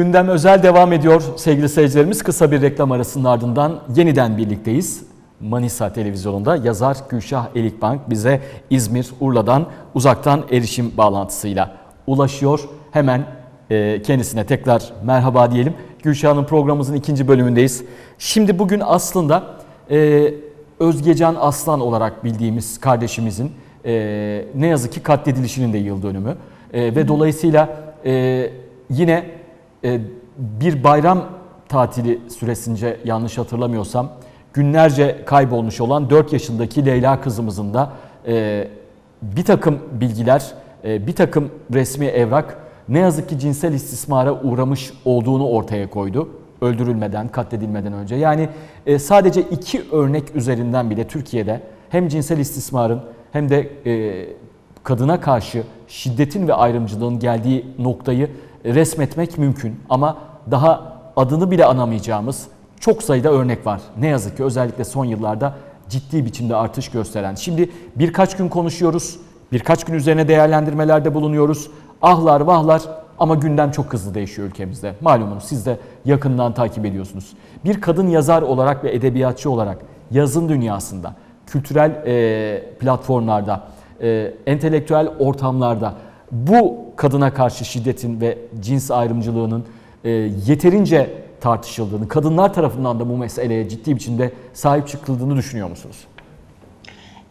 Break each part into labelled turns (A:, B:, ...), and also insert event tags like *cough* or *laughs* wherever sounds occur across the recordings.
A: Gündem özel devam ediyor sevgili seyircilerimiz. Kısa bir reklam arasının ardından yeniden birlikteyiz. Manisa televizyonunda yazar Gülşah Elikbank bize İzmir, Urla'dan uzaktan erişim bağlantısıyla ulaşıyor. Hemen e, kendisine tekrar merhaba diyelim. Gülşah'ın programımızın ikinci bölümündeyiz. Şimdi bugün aslında e, Özgecan Aslan olarak bildiğimiz kardeşimizin e, ne yazık ki katledilişinin de yıl dönümü. Ve dolayısıyla yine e, bir bayram tatili süresince yanlış hatırlamıyorsam günlerce kaybolmuş olan 4 yaşındaki Leyla kızımızın da e, bir takım bilgiler, e, bir takım resmi evrak ne yazık ki cinsel istismara uğramış olduğunu ortaya koydu. Öldürülmeden, katledilmeden önce. Yani sadece iki örnek üzerinden bile Türkiye'de hem cinsel istismarın hem de kadına karşı şiddetin ve ayrımcılığın geldiği noktayı resmetmek mümkün. Ama daha adını bile anamayacağımız çok sayıda örnek var. Ne yazık ki özellikle son yıllarda ciddi biçimde artış gösteren. Şimdi birkaç gün konuşuyoruz, birkaç gün üzerine değerlendirmelerde bulunuyoruz. Ahlar vahlar ama gündem çok hızlı değişiyor ülkemizde. Malumunuz siz de yakından takip ediyorsunuz. Bir kadın yazar olarak ve edebiyatçı olarak yazın dünyasında, kültürel e, platformlarda, e, entelektüel ortamlarda bu kadına karşı şiddetin ve cins ayrımcılığının e, yeterince tartışıldığını, kadınlar tarafından da bu meseleye ciddi biçimde sahip çıkıldığını düşünüyor musunuz?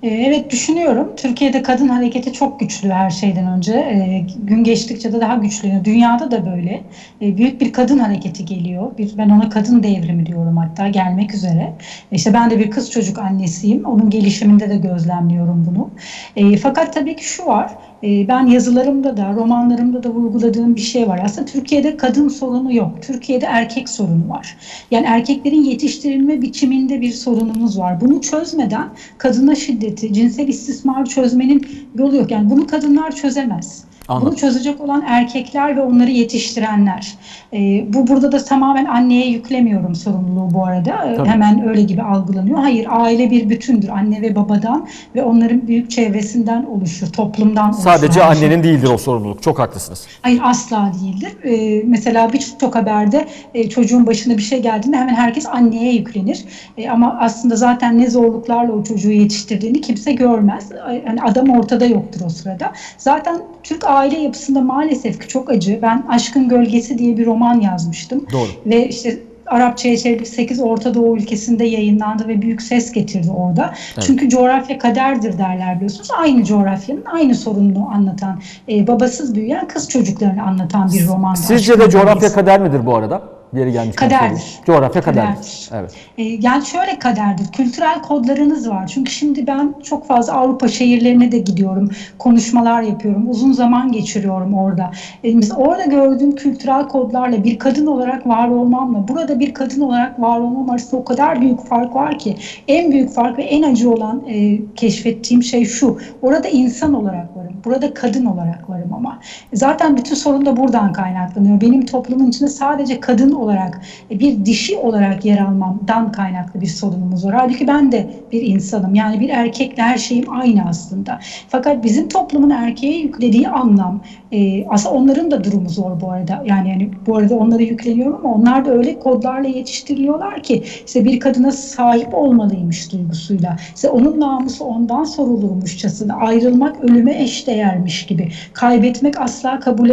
B: Ee, Evet düşünüyorum. Türkiye'de kadın hareketi çok güçlü her şeyden önce. Ee, gün geçtikçe de daha güçleniyor. Dünyada da böyle. Ee, büyük bir kadın hareketi geliyor. Bir, ben ona kadın devrimi diyorum hatta gelmek üzere. İşte ben de bir kız çocuk annesiyim. Onun gelişiminde de gözlemliyorum bunu. Ee, fakat tabii ki şu var. Ee, Ben yazılarımda da, romanlarımda da vurguladığım bir şey var. Aslında Türkiye'de kadın sorunu yok. Türkiye'de erkek sorunu var. Yani erkeklerin yetiştirilme biçiminde bir sorunumuz var. Bunu çözmeden kadına şiddeti, cinsel istismarı çözmenin yolu yok. Yani bunu kadınlar çözemez.
A: Anladım.
B: Bunu çözecek olan erkekler ve onları yetiştirenler. Ee, bu burada da tamamen anneye yüklemiyorum sorumluluğu bu arada. Ee,
A: Tabii.
B: Hemen öyle gibi algılanıyor. Hayır, aile bir bütündür. Anne ve babadan ve onların büyük çevresinden oluşur, toplumdan oluşur.
A: Sadece
B: şey.
A: annenin değildir o sorumluluk. Çok haklısınız.
B: Hayır asla değildir. Ee, mesela birçok haberde e, çocuğun başına bir şey geldiğinde hemen herkes anneye yüklenir. E, ama aslında zaten ne zorluklarla o çocuğu yetiştirdiğini kimse görmez. Yani adam ortada yoktur o sırada. Zaten Türk aile yapısında maalesef ki çok acı. Ben Aşkın Gölgesi diye bir roman yazmıştım.
A: Doğru.
B: Ve işte Arapçaya çevrilip 8 Orta Doğu ülkesinde yayınlandı ve büyük ses getirdi orada.
A: Evet.
B: Çünkü coğrafya kaderdir derler biliyorsunuz. Aynı coğrafyanın aynı sorununu anlatan, e, babasız büyüyen kız çocuklarını anlatan bir roman.
A: Sizce de coğrafya kader midir bu arada? Yeri gelmişken
B: Kaderdir.
A: Coğrafya kaderdir.
B: Kaderdir.
A: Evet.
B: E, Yani şöyle kaderdir. Kültürel kodlarınız var. Çünkü şimdi ben çok fazla Avrupa şehirlerine de gidiyorum. Konuşmalar yapıyorum. Uzun zaman geçiriyorum orada. E, orada gördüğüm kültürel kodlarla bir kadın olarak var olmamla burada bir kadın olarak var olmam arasında o kadar büyük fark var ki. En büyük fark ve en acı olan e, keşfettiğim şey şu. Orada insan olarak. Burada kadın olarak varım ama. Zaten bütün sorun da buradan kaynaklanıyor. Benim toplumun içinde sadece kadın olarak, e, bir dişi olarak yer almamdan kaynaklı bir sorunumuz var. Halbuki ben de bir insanım. Yani bir erkekle her şeyim aynı aslında. Fakat bizim toplumun erkeğe yüklediği anlam, e, aslında onların da durumu zor bu arada. Yani, yani bu arada onlara yükleniyorum ama onlar da öyle kodlarla yetiştiriliyorlar ki işte bir kadına sahip olmalıymış duygusuyla. İşte onun namusu ondan sorulurmuşçasına ayrılmak ölüme eşdeğermiş gibi. Kaybetmek asla kabul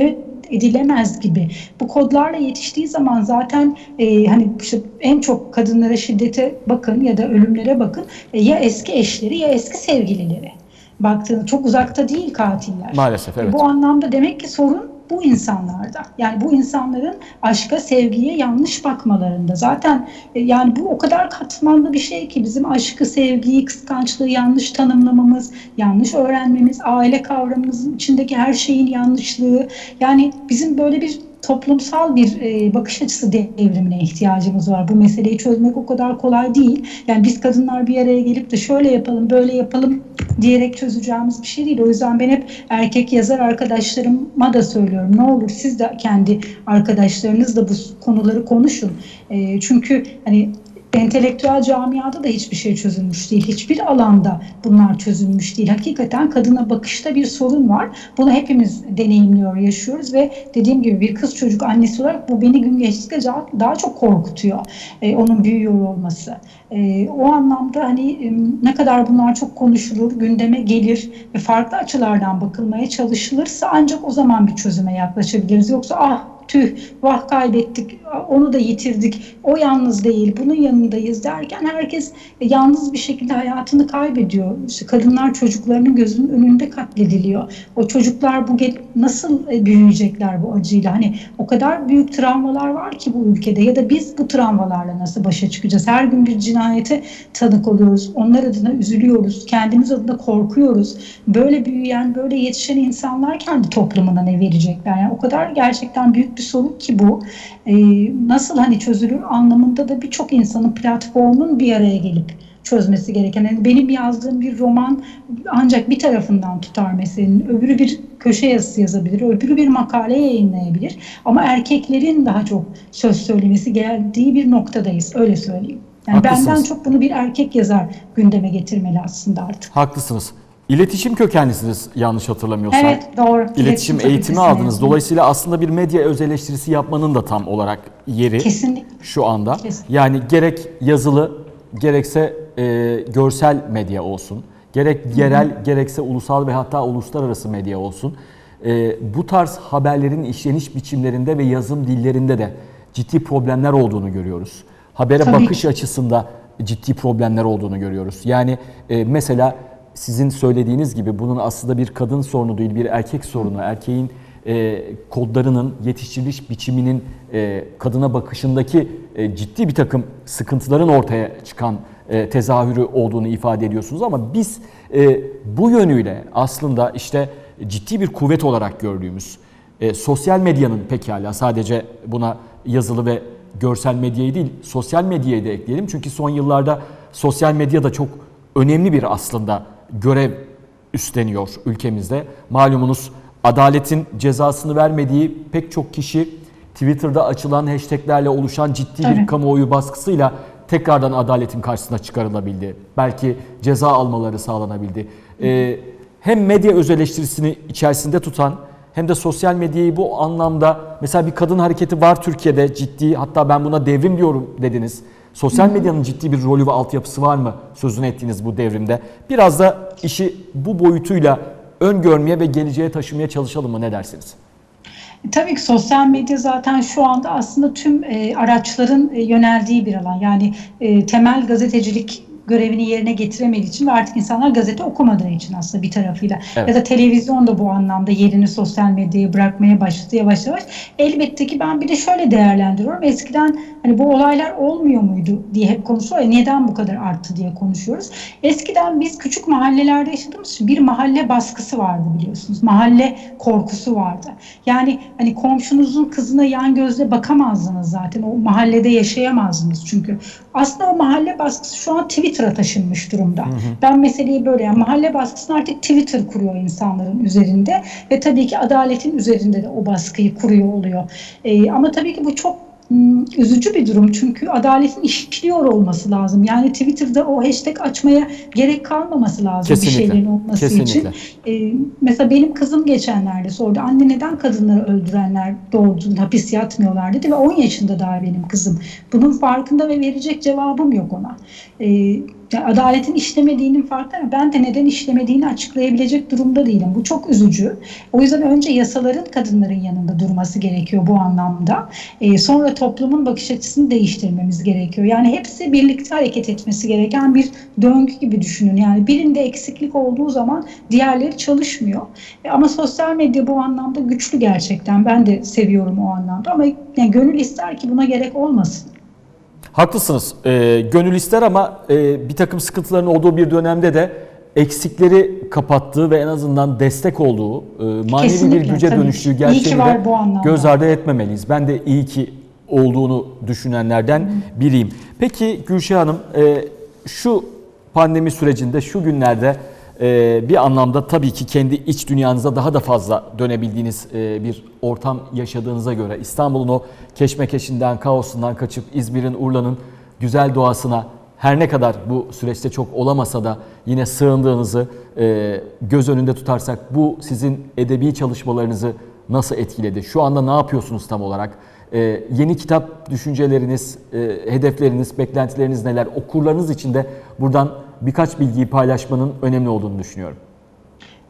B: edilemez gibi. Bu kodlarla yetiştiği zaman zaten e, hani işte en çok kadınlara şiddete bakın ya da ölümlere bakın e, ya eski eşleri ya eski sevgilileri. Baktığında çok uzakta değil katiller.
A: Maalesef evet.
B: Bu anlamda demek ki sorun bu insanlarda. Yani bu insanların aşka, sevgiye yanlış bakmalarında. Zaten e, yani bu o kadar katmanlı bir şey ki bizim aşkı, sevgiyi, kıskançlığı yanlış tanımlamamız, yanlış öğrenmemiz, aile kavramımızın içindeki her şeyin yanlışlığı. Yani bizim böyle bir toplumsal bir e, bakış açısı devrimine ihtiyacımız var. Bu meseleyi çözmek o kadar kolay değil. Yani biz kadınlar bir araya gelip de şöyle yapalım, böyle yapalım diyerek çözeceğimiz bir şey değil. O yüzden ben hep erkek yazar arkadaşlarıma da söylüyorum. Ne olur siz de kendi arkadaşlarınızla bu konuları konuşun. E, çünkü hani Entelektüel camiada da hiçbir şey çözülmüş değil. Hiçbir alanda bunlar çözülmüş değil. Hakikaten kadına bakışta bir sorun var. Bunu hepimiz deneyimliyor, yaşıyoruz ve dediğim gibi bir kız çocuk annesi olarak bu beni gün geçtikçe daha, çok korkutuyor. Ee, onun büyüyor olması. Ee, o anlamda hani e, ne kadar bunlar çok konuşulur, gündeme gelir ve farklı açılardan bakılmaya çalışılırsa ancak o zaman bir çözüme yaklaşabiliriz. Yoksa ah tüh vah kaybettik onu da yitirdik o yalnız değil bunun yanındayız derken herkes yalnız bir şekilde hayatını kaybediyor. İşte kadınlar çocuklarının gözünün önünde katlediliyor. O çocuklar bu nasıl e, büyüyecekler bu acıyla? Hani o kadar büyük travmalar var ki bu ülkede ya da biz bu travmalarla nasıl başa çıkacağız? Her gün bir cinayete tanık oluyoruz. Onlar adına üzülüyoruz. Kendimiz adına korkuyoruz. Böyle büyüyen, böyle yetişen insanlar kendi toplumuna ne verecekler? Yani o kadar gerçekten büyük bir sorun ki bu. Ee, nasıl hani çözülür anlamında da birçok insanın platformun bir araya gelip çözmesi gereken. Yani benim yazdığım bir roman ancak bir tarafından tutar meselenin. Öbürü bir köşe yazısı yazabilir, öbürü bir makale yayınlayabilir. Ama erkeklerin daha çok söz söylemesi geldiği bir noktadayız. Öyle söyleyeyim. Yani
A: Haklısınız.
B: benden çok bunu bir erkek yazar gündeme getirmeli aslında artık.
A: Haklısınız. İletişim kökenlisiniz yanlış hatırlamıyorsam.
B: Evet doğru.
A: İletişim eğitimi
B: fakültesine
A: aldınız. Dolayısıyla aslında bir medya öz eleştirisi yapmanın da tam olarak yeri
B: Kesinlikle.
A: şu anda.
B: Kesinlikle.
A: Yani gerek yazılı gerekse e, görsel medya olsun, gerek yerel gerekse ulusal ve hatta uluslararası medya olsun. E, bu tarz haberlerin işleniş biçimlerinde ve yazım dillerinde de ciddi problemler olduğunu görüyoruz. Habere
B: Tabii
A: bakış
B: ki.
A: açısında ciddi problemler olduğunu görüyoruz. Yani e, mesela sizin söylediğiniz gibi bunun aslında bir kadın sorunu değil, bir erkek sorunu. Erkeğin e, kodlarının, yetiştiriliş biçiminin e, kadına bakışındaki e, ciddi bir takım sıkıntıların ortaya çıkan e, tezahürü olduğunu ifade ediyorsunuz. Ama biz e, bu yönüyle aslında işte ciddi bir kuvvet olarak gördüğümüz e, sosyal medyanın pekala sadece buna yazılı ve görsel medyayı değil sosyal medyayı da ekleyelim. Çünkü son yıllarda sosyal medya da çok önemli bir aslında görev üstleniyor ülkemizde. Malumunuz adaletin cezasını vermediği pek çok kişi Twitter'da açılan hashtaglerle oluşan ciddi bir
B: Tabii.
A: kamuoyu baskısıyla tekrardan adaletin karşısına çıkarılabildi. Belki ceza almaları sağlanabildi. Ee, hem medya öz eleştirisini içerisinde tutan hem de sosyal medyayı bu anlamda mesela bir kadın hareketi var Türkiye'de ciddi hatta ben buna devrim diyorum dediniz. Sosyal medyanın ciddi bir rolü ve altyapısı var mı sözünü ettiğiniz bu devrimde? Biraz da işi bu boyutuyla öngörmeye ve geleceğe taşımaya çalışalım mı ne dersiniz?
B: Tabii ki sosyal medya zaten şu anda aslında tüm e, araçların e, yöneldiği bir alan. Yani e, temel gazetecilik görevini yerine getiremediği için ve artık insanlar gazete okumadığı için aslında bir tarafıyla.
A: Evet.
B: Ya da televizyon da bu anlamda yerini sosyal medyaya bırakmaya başladı yavaş yavaş. Elbette ki ben bir de şöyle değerlendiriyorum. Eskiden hani bu olaylar olmuyor muydu diye hep konuşuyor ya neden bu kadar arttı diye konuşuyoruz. Eskiden biz küçük mahallelerde yaşadığımız için bir mahalle baskısı vardı biliyorsunuz. Mahalle korkusu vardı. Yani hani komşunuzun kızına yan gözle bakamazdınız zaten. O mahallede yaşayamazdınız çünkü. Aslında o mahalle baskısı şu an Twitter'a taşınmış durumda. Ben meseleyi böyle yani mahalle baskısını artık Twitter kuruyor insanların üzerinde ve tabii ki adaletin üzerinde de o baskıyı kuruyor oluyor. Ee, ama tabii ki bu çok üzücü bir durum çünkü adaletin işliyor olması lazım. Yani Twitter'da o hashtag açmaya gerek kalmaması lazım
A: Kesinlikle,
B: bir şeylerin olması
A: kesinlikle.
B: için. Ee, mesela benim kızım geçenlerde sordu. Anne neden kadınları öldürenler doğduğunda hapis yatmıyorlar dedi ve 10 yaşında daha benim kızım. Bunun farkında ve verecek cevabım yok ona. Ee, yani adaletin işlemediğinin farkında ben de neden işlemediğini açıklayabilecek durumda değilim. Bu çok üzücü. O yüzden önce yasaların kadınların yanında durması gerekiyor bu anlamda. Ee, sonra toplumun bakış açısını değiştirmemiz gerekiyor. Yani hepsi birlikte hareket etmesi gereken bir döngü gibi düşünün. Yani birinde eksiklik olduğu zaman diğerleri çalışmıyor. E, ama sosyal medya bu anlamda güçlü gerçekten. Ben de seviyorum o anlamda ama yani gönül ister ki buna gerek olmasın.
A: Haklısınız. Ee, gönül ister ama e, bir takım sıkıntıların olduğu bir dönemde de eksikleri kapattığı ve en azından destek olduğu, e, manevi bir
B: Kesinlikle,
A: güce
B: tabii
A: dönüştüğü gerçeğini de göz ardı etmemeliyiz. Ben de iyi ki olduğunu düşünenlerden biriyim. Peki Gülşah Hanım, e, şu pandemi sürecinde, şu günlerde e, bir anlamda tabii ki kendi iç dünyanıza daha da fazla dönebildiğiniz e, bir ortam yaşadığınıza göre İstanbul'un o keşmekeşinden, kaosundan kaçıp İzmir'in, Urla'nın güzel doğasına her ne kadar bu süreçte çok olamasa da yine sığındığınızı e, göz önünde tutarsak bu sizin edebi çalışmalarınızı nasıl etkiledi? Şu anda ne yapıyorsunuz tam olarak? E, yeni kitap düşünceleriniz, hedefleriniz, beklentileriniz neler? Okurlarınız için de buradan birkaç bilgiyi paylaşmanın önemli olduğunu düşünüyorum.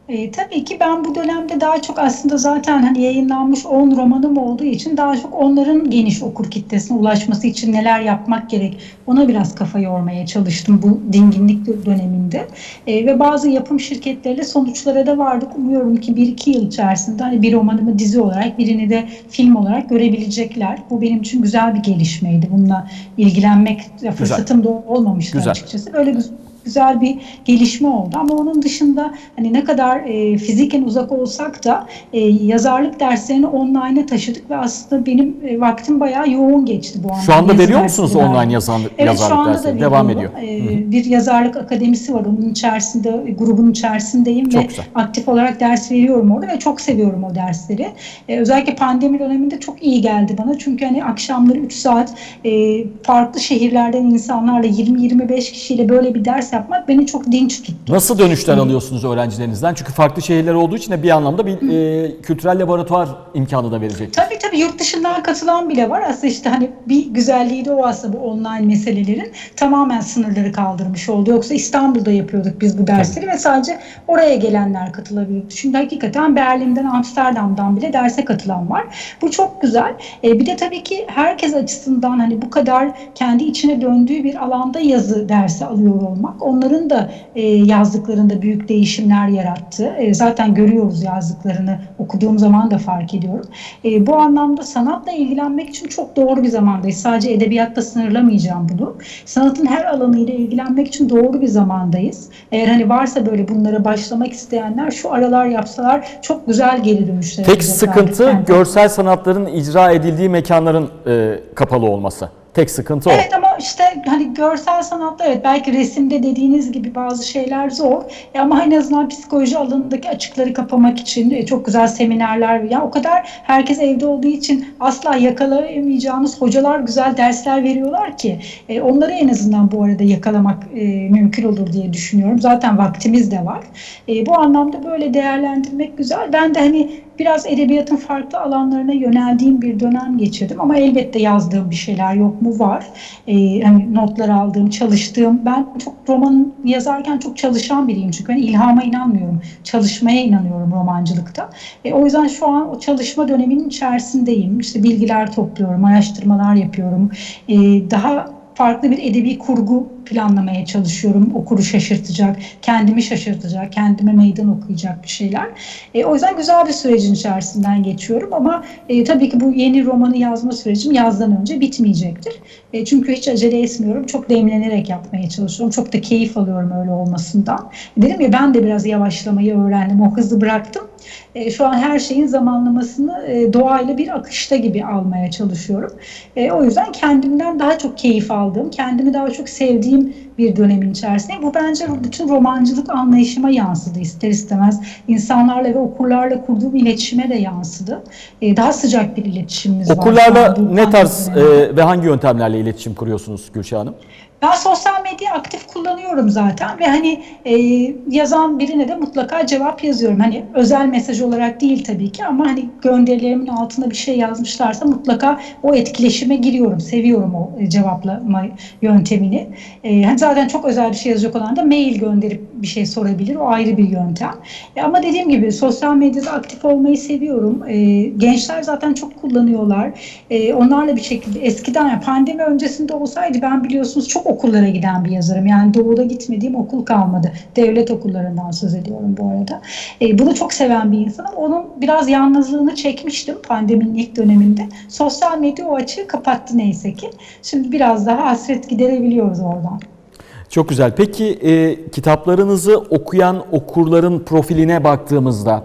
B: E, tabii ki ben bu dönemde daha çok aslında zaten hani yayınlanmış 10 romanım olduğu için daha çok onların geniş okur kitlesine ulaşması için neler yapmak gerek ona biraz kafa yormaya çalıştım bu dinginlik döneminde. E, ve bazı yapım şirketleriyle sonuçlara da vardık. Umuyorum ki 1-2 yıl içerisinde hani bir romanımı dizi olarak birini de film olarak görebilecekler. Bu benim için güzel bir gelişmeydi. Bununla ilgilenmek fırsatım da olmamıştı
A: Güzel.
B: açıkçası. Böyle güzel güzel bir gelişme oldu. Ama onun dışında hani ne kadar e, fiziken uzak olsak da e, yazarlık derslerini online'a taşıdık ve aslında benim e, vaktim bayağı yoğun geçti bu anlamda.
A: Şu anda veriyor musunuz
B: dersleri
A: online yazan,
B: Evet
A: yazarlık dersleri? Devam ediyor.
B: Ee, bir yazarlık akademisi var. Onun içerisinde, grubun içerisindeyim
A: Çok
B: ve
A: güzel.
B: aktif olarak ders veriyorum orada ve çok seviyorum o dersleri. Ee, özellikle pandemi döneminde çok iyi geldi bana. Çünkü hani akşamları 3 saat e, farklı şehirlerden insanlarla 20-25 kişiyle böyle bir ders yapmak beni çok dinç tuttu.
A: Nasıl dönüşler alıyorsunuz öğrencilerinizden? Çünkü farklı şehirler olduğu için de bir anlamda bir e, kültürel laboratuvar imkanı da verecek.
B: Tabii tabii yurt dışından katılan bile var. Aslında işte hani bir güzelliği de o aslında bu online meselelerin tamamen sınırları kaldırmış oldu. Yoksa İstanbul'da yapıyorduk biz bu dersleri ve sadece oraya gelenler katılabiliyordu. Şimdi hakikaten Berlin'den, Amsterdam'dan bile derse katılan var. Bu çok güzel. E, bir de tabii ki herkes açısından hani bu kadar kendi içine döndüğü bir alanda yazı dersi alıyor olmak onların da e, yazdıklarında büyük değişimler yarattı. E, zaten görüyoruz yazdıklarını okuduğum zaman da fark ediyorum. E, bu anlamda sanatla ilgilenmek için çok doğru bir zamandayız. Sadece edebiyatla sınırlamayacağım bunu. Sanatın her alanıyla ilgilenmek için doğru bir zamandayız. Eğer hani varsa böyle bunlara başlamak isteyenler şu aralar yapsalar çok güzel geri dönüşler.
A: Tek sıkıntı görsel sanatların icra edildiği mekanların e, kapalı olması. Tek sıkıntı o.
B: Evet ama işte hani görsel sanatta evet belki resimde dediğiniz gibi bazı şeyler zor. E ama en azından psikoloji alanındaki açıkları kapamak için e, çok güzel seminerler ya o kadar herkes evde olduğu için asla yakalayamayacağınız hocalar güzel dersler veriyorlar ki e, onları en azından bu arada yakalamak e, mümkün olur diye düşünüyorum. Zaten vaktimiz de var. E, bu anlamda böyle değerlendirmek güzel. Ben de hani biraz edebiyatın farklı alanlarına yöneldiğim bir dönem geçirdim ama elbette yazdığım bir şeyler yok mu var. Ee, hani notlar aldığım, çalıştığım. Ben çok roman yazarken çok çalışan biriyim çünkü ben ilhama inanmıyorum. Çalışmaya inanıyorum romancılıkta. E, o yüzden şu an o çalışma döneminin içerisindeyim. İşte bilgiler topluyorum, araştırmalar yapıyorum. E, daha farklı bir edebi kurgu planlamaya çalışıyorum. Okuru şaşırtacak, kendimi şaşırtacak, kendime meydan okuyacak bir şeyler. E, o yüzden güzel bir sürecin içerisinden geçiyorum ama e, tabii ki bu yeni romanı yazma sürecim yazdan önce bitmeyecektir. E, çünkü hiç acele etmiyorum. Çok demlenerek yapmaya çalışıyorum. Çok da keyif alıyorum öyle olmasından. Dedim ya ben de biraz yavaşlamayı öğrendim. O hızı bıraktım. E, şu an her şeyin zamanlamasını e, doğayla bir akışta gibi almaya çalışıyorum. E, o yüzden kendimden daha çok keyif aldığım, kendimi daha çok sevdiğim bir dönemin içerisindeyim. Bu bence bütün romancılık anlayışıma yansıdı ister istemez. İnsanlarla ve okurlarla kurduğum iletişime de yansıdı. E, daha sıcak bir iletişimimiz var.
A: Okurlarla ne tarz e, ve hangi yöntemlerle iletişim kuruyorsunuz Gülşah Hanım?
B: Ben sosyal medyayı aktif kullanıyorum zaten ve hani e, yazan birine de mutlaka cevap yazıyorum. Hani özel mesaj olarak değil tabii ki ama hani gönderilerimin altına bir şey yazmışlarsa mutlaka o etkileşime giriyorum. Seviyorum o e, cevaplama yöntemini. E, hani zaten çok özel bir şey yazacak olan da mail gönderip bir şey sorabilir. O ayrı bir yöntem. E, ama dediğim gibi sosyal medyada aktif olmayı seviyorum. E, gençler zaten çok kullanıyorlar. E, onlarla bir şekilde eskiden pandemi öncesinde olsaydı ben biliyorsunuz çok okullara giden bir yazarım. Yani doğuda gitmediğim okul kalmadı. Devlet okullarından söz ediyorum bu arada. E, bunu çok seven bir insanım. Onun biraz yalnızlığını çekmiştim pandeminin ilk döneminde. Sosyal medya o açığı kapattı neyse ki. Şimdi biraz daha hasret giderebiliyoruz oradan.
A: Çok güzel. Peki e, kitaplarınızı okuyan okurların profiline baktığımızda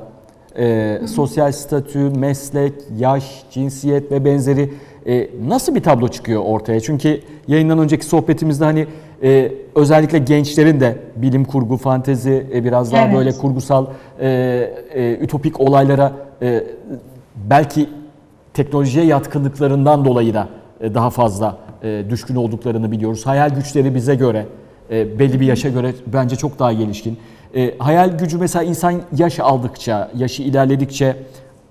A: e, sosyal statü, meslek, yaş, cinsiyet ve benzeri e, nasıl bir tablo çıkıyor ortaya? Çünkü yayından önceki sohbetimizde hani e, özellikle gençlerin de bilim kurgu, fantezi, e, biraz daha
B: Evet.
A: böyle kurgusal, e, e, ütopik olaylara e, belki teknolojiye yatkınlıklarından dolayı da e, daha fazla e, düşkün olduklarını biliyoruz. Hayal güçleri bize göre e, belli bir yaşa göre bence çok daha gelişkin. E, hayal gücü mesela insan yaş aldıkça, yaşı ilerledikçe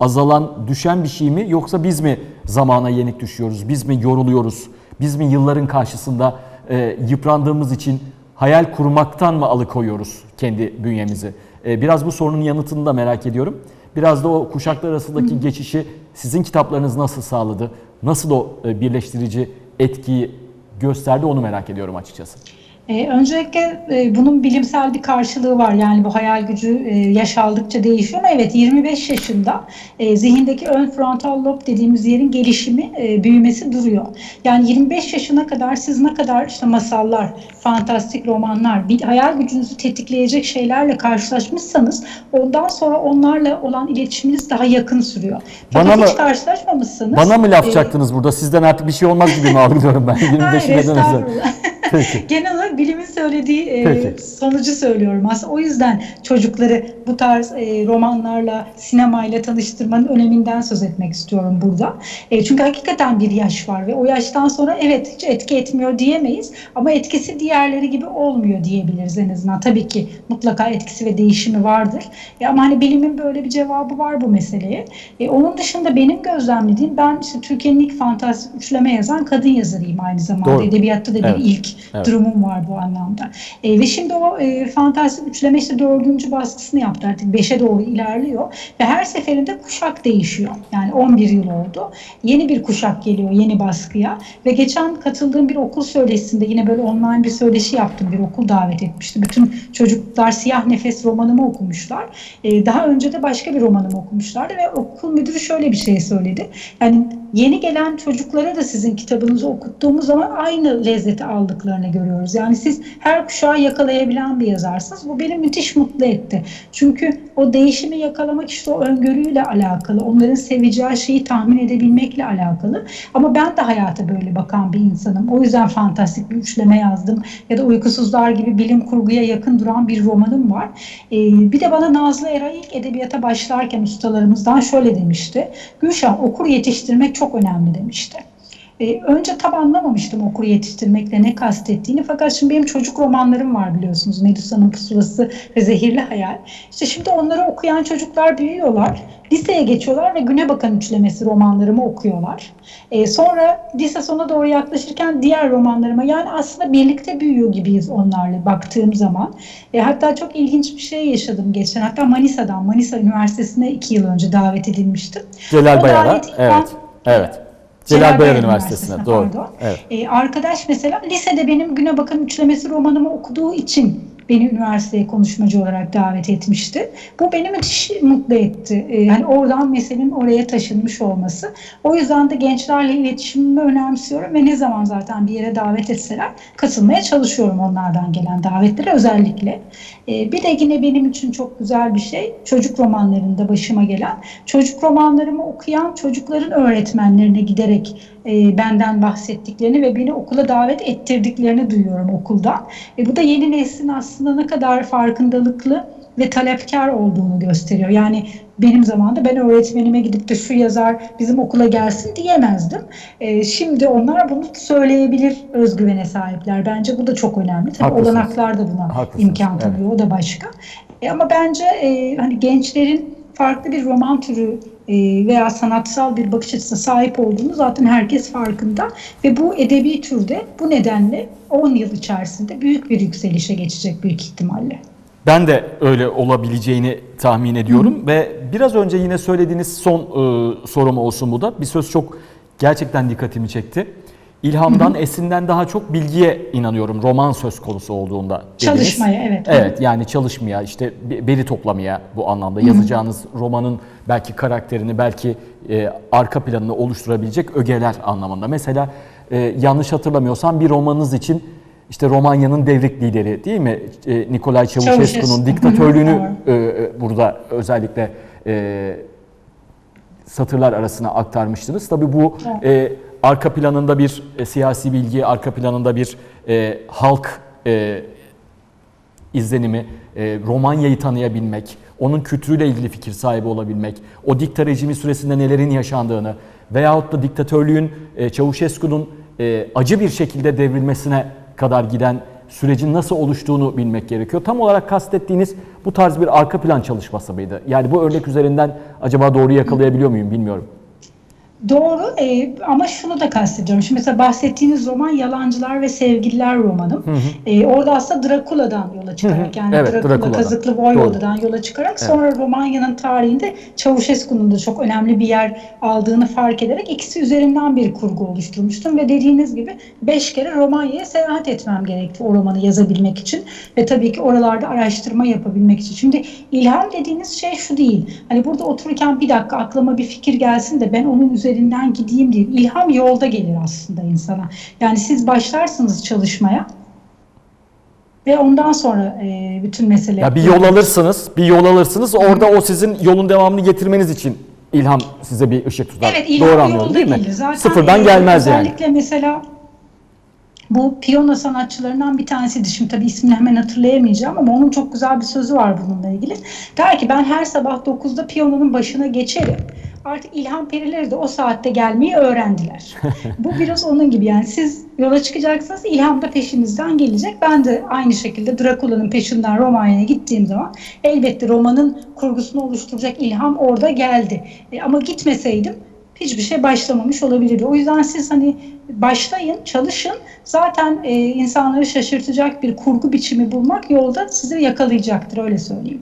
A: azalan, düşen bir şey mi yoksa biz mi zamana yenik düşüyoruz? Biz mi yoruluyoruz? Biz mi yılların karşısında e, yıprandığımız için hayal kurmaktan mı alıkoyuyoruz kendi bünyemizi? E, biraz bu sorunun yanıtını da merak ediyorum. Biraz da o kuşaklar arasındaki geçişi sizin kitaplarınız nasıl sağladı? Nasıl o e, birleştirici etkiyi gösterdi onu merak ediyorum açıkçası.
B: Ee, öncelikle e, bunun bilimsel bir karşılığı var. Yani bu hayal gücü e, yaş aldıkça değişiyor ama evet 25 yaşında e, zihindeki ön frontal lob dediğimiz yerin gelişimi, e, büyümesi duruyor. Yani 25 yaşına kadar siz ne kadar işte masallar, fantastik romanlar, bir hayal gücünüzü tetikleyecek şeylerle karşılaşmışsanız ondan sonra onlarla olan iletişiminiz daha yakın sürüyor. Fakat
A: Bana mı-
B: hiç karşılaşmamışsınız.
A: Bana mı laf
B: e,
A: çaktınız burada? Sizden artık bir şey olmaz gibi mi algılıyorum ben? *laughs* 25
B: Hayır *laughs* *laughs* Genel olarak bilimin söylediği e, sonucu söylüyorum aslında. O yüzden çocukları bu tarz e, romanlarla, sinemayla tanıştırmanın öneminden söz etmek istiyorum burada. E, çünkü hakikaten bir yaş var ve o yaştan sonra evet hiç etki etmiyor diyemeyiz ama etkisi diğerleri gibi olmuyor diyebiliriz en azından. Tabii ki mutlaka etkisi ve değişimi vardır. E, ama hani bilimin böyle bir cevabı var bu meseleye. E, onun dışında benim gözlemlediğim ben işte Türkiye'nin ilk fantastik üçleme yazan kadın yazarıyım aynı zamanda.
A: Doğru.
B: Edebiyatta da bir
A: Evet.
B: ilk
A: Evet.
B: durumum var bu anlamda. E, ve şimdi o e, fantastik üçleme işte dördüncü baskısını yaptı artık beşe doğru ilerliyor ve her seferinde kuşak değişiyor. Yani 11 yıl oldu. Yeni bir kuşak geliyor yeni baskıya ve geçen katıldığım bir okul söyleşisinde yine böyle online bir söyleşi yaptım. Bir okul davet etmişti. Bütün çocuklar Siyah Nefes romanımı okumuşlar. E, daha önce de başka bir romanımı okumuşlardı ve okul müdürü şöyle bir şey söyledi. Yani yeni gelen çocuklara da sizin kitabınızı okuttuğumuz zaman aynı lezzeti aldıklarını görüyoruz. Yani siz her kuşağı yakalayabilen bir yazarsınız. Bu beni müthiş mutlu etti. Çünkü o değişimi yakalamak işte o öngörüyle alakalı. Onların seveceği şeyi tahmin edebilmekle alakalı. Ama ben de hayata böyle bakan bir insanım. O yüzden fantastik bir üçleme yazdım. Ya da Uykusuzlar gibi bilim kurguya yakın duran bir romanım var. Ee, bir de bana Nazlı Eray ilk edebiyata başlarken ustalarımızdan şöyle demişti. Gülşah okur yetiştirmek çok önemli demişti. Ee, önce tam anlamamıştım okur yetiştirmekle ne kastettiğini fakat şimdi benim çocuk romanlarım var biliyorsunuz Medusa'nın Pusulası ve Zehirli Hayal. İşte şimdi onları okuyan çocuklar büyüyorlar. Liseye geçiyorlar ve Güne Bakan üçlemesi romanlarımı okuyorlar. Ee, sonra lise sona doğru yaklaşırken diğer romanlarıma yani aslında birlikte büyüyor gibiyiz onlarla baktığım zaman. E, hatta çok ilginç bir şey yaşadım geçen. Hatta Manisa'dan, Manisa Üniversitesi'ne iki yıl önce davet edilmiştim.
A: Celal Bayar'a. Evet. Evet. Celal Bayar Üniversitesi'ne. Doğru.
B: pardon.
A: Evet.
B: Ee, arkadaş mesela lisede benim Güne Bakan üçlemesi romanımı okuduğu için beni üniversiteye konuşmacı olarak davet etmişti. Bu beni müthiş mutlu etti. Ee, hani oradan meselenin oraya taşınmış olması. O yüzden de gençlerle iletişimimi önemsiyorum ve ne zaman zaten bir yere davet etseler katılmaya çalışıyorum onlardan gelen davetlere özellikle. Ee, bir de yine benim için çok güzel bir şey çocuk romanlarında başıma gelen çocuk romanlarımı okuyan çocukların öğretmenlerine giderek e, benden bahsettiklerini ve beni okula davet ettirdiklerini duyuyorum okulda. E, bu da yeni neslin aslında ne kadar farkındalıklı ve talepkar olduğunu gösteriyor. Yani benim zamanımda ben öğretmenime gidip de şu yazar bizim okula gelsin diyemezdim. E, şimdi onlar bunu söyleyebilir özgüvene sahipler. Bence bu da çok önemli. Tabii
A: Haklısınız.
B: olanaklar da buna
A: Haklısınız,
B: imkan
A: evet.
B: tanıyor. O da başka. E, ama bence e, hani gençlerin farklı bir roman türü e, veya sanatsal bir bakış açısına sahip olduğunu zaten herkes farkında ve bu edebi türde bu nedenle 10 yıl içerisinde büyük bir yükselişe geçecek büyük ihtimalle.
A: Ben de öyle olabileceğini tahmin ediyorum ve biraz önce yine söylediğiniz son e, sorum olsun bu da. Bir söz çok gerçekten dikkatimi çekti. İlhamdan, esinden daha çok bilgiye inanıyorum roman söz konusu olduğunda. dediniz.
B: Çalışmaya, evet.
A: Evet yani çalışmaya işte veri toplamaya bu anlamda yazacağınız romanın belki karakterini belki e, arka planını oluşturabilecek ögeler anlamında. Mesela e, yanlış hatırlamıyorsam bir romanınız için işte Romanya'nın devrik lideri değil mi? E, Nikolay Çavuşescu'nun
B: Çavuşescu.
A: diktatörlüğünü e, e, burada özellikle e, satırlar arasına aktarmıştınız. Tabii bu e, arka planında bir e, siyasi bilgi, arka planında bir e, halk e, izlenimi, e, Romanya'yı tanıyabilmek, onun kültürüyle ilgili fikir sahibi olabilmek, o dikta rejimi süresinde nelerin yaşandığını veyahut da diktatörlüğün, e, Çavuşescu'nun e, acı bir şekilde devrilmesine kadar giden sürecin nasıl oluştuğunu bilmek gerekiyor. Tam olarak kastettiğiniz bu tarz bir arka plan çalışması mıydı? Yani bu örnek üzerinden acaba doğru yakalayabiliyor muyum bilmiyorum.
B: Doğru e, ama şunu da kastediyorum. Şimdi mesela bahsettiğiniz roman Yalancılar ve Sevgililer romanım. E, orada aslında Drakula'dan yola çıkarak yani
A: Evet,
B: Drakula,
A: Drakula'dan.
B: Kazıklı. Voyvoda'dan yola çıkarak sonra Romanya'nın tarihinde Çavuşescu'nun da çok önemli bir yer aldığını fark ederek ikisi üzerinden bir kurgu oluşturmuştum ve dediğiniz gibi beş kere Romanya'ya seyahat etmem gerekti o romanı yazabilmek için ve tabii ki oralarda araştırma yapabilmek için. Şimdi ilham dediğiniz şey şu değil. Hani burada otururken bir dakika aklıma bir fikir gelsin de ben onun üzerinden gideyim değil. İlham yolda gelir aslında insana. Yani siz başlarsınız çalışmaya ve ondan sonra e, bütün mesele...
A: Ya bir yol alırsınız, bir yol alırsınız. Orada o sizin yolun devamını getirmeniz için ilham size bir ışık tutar.
B: Evet, ilham
A: Doğru anlıyorum değil mi?
B: gelir. Zaten
A: Sıfırdan
B: e,
A: gelmez yani.
B: Özellikle mesela bu piyano sanatçılarından bir tanesiydi. Şimdi tabii ismini hemen hatırlayamayacağım ama onun çok güzel bir sözü var bununla ilgili. Der ki ben her sabah 9'da piyanonun başına geçerim. Artık ilham perileri de o saatte gelmeyi öğrendiler. bu biraz onun gibi yani siz yola çıkacaksınız ilham da peşinizden gelecek. Ben de aynı şekilde Drakula'nın peşinden Romanya'ya gittiğim zaman elbette romanın kurgusunu oluşturacak ilham orada geldi. E, ama gitmeseydim hiçbir şey başlamamış olabilirdi. O yüzden siz hani başlayın, çalışın. Zaten e, insanları şaşırtacak bir kurgu biçimi bulmak yolda sizi yakalayacaktır öyle söyleyeyim.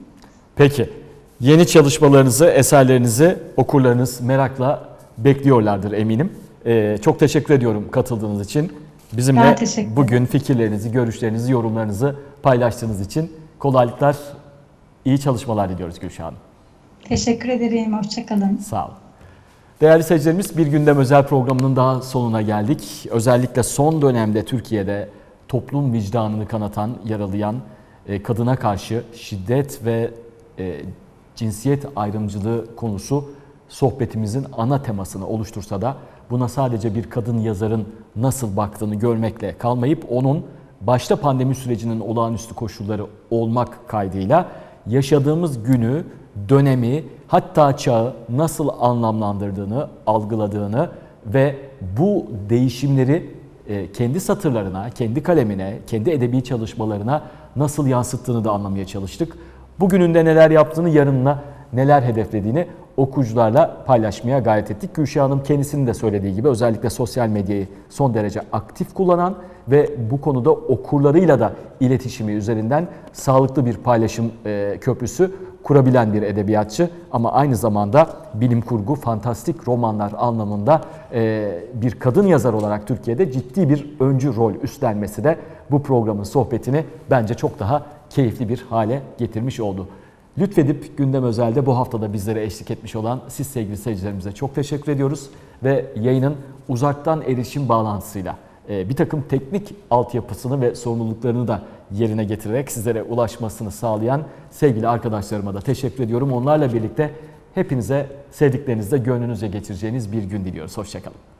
A: Peki. Yeni çalışmalarınızı, eserlerinizi okurlarınız merakla bekliyorlardır eminim. Ee, çok teşekkür ediyorum katıldığınız için. Bizimle bugün fikirlerinizi, görüşlerinizi, yorumlarınızı paylaştığınız için kolaylıklar, iyi çalışmalar diliyoruz Gülşah Hanım.
B: Teşekkür ederim. Hoşçakalın.
A: Sağ olun. Değerli seyircilerimiz bir gündem özel programının daha sonuna geldik. Özellikle son dönemde Türkiye'de toplum vicdanını kanatan, yaralayan e, kadına karşı şiddet ve e, cinsiyet ayrımcılığı konusu sohbetimizin ana temasını oluştursa da buna sadece bir kadın yazarın nasıl baktığını görmekle kalmayıp onun başta pandemi sürecinin olağanüstü koşulları olmak kaydıyla yaşadığımız günü, dönemi, hatta çağı nasıl anlamlandırdığını, algıladığını ve bu değişimleri e, kendi satırlarına, kendi kalemine, kendi edebi çalışmalarına nasıl yansıttığını da anlamaya çalıştık. Bugününde neler yaptığını, yarınına neler hedeflediğini okuyucularla paylaşmaya gayret ettik. Gülşah Hanım kendisinin de söylediği gibi özellikle sosyal medyayı son derece aktif kullanan ve bu konuda okurlarıyla da iletişimi üzerinden sağlıklı bir paylaşım e, köprüsü kurabilen bir edebiyatçı ama aynı zamanda bilim kurgu, fantastik romanlar anlamında e, bir kadın yazar olarak Türkiye'de ciddi bir öncü rol üstlenmesi de bu programın sohbetini bence çok daha keyifli bir hale getirmiş oldu. Lütfedip Gündem Özel'de bu haftada bizlere eşlik etmiş olan siz sevgili seyircilerimize çok teşekkür ediyoruz. Ve yayının uzaktan erişim bağlantısıyla e, bir takım teknik altyapısını ve sorumluluklarını da yerine getirerek sizlere ulaşmasını sağlayan sevgili arkadaşlarıma da teşekkür ediyorum. Onlarla birlikte hepinize sevdiklerinizde gönlünüzce geçireceğiniz bir gün diliyoruz. Hoşçakalın.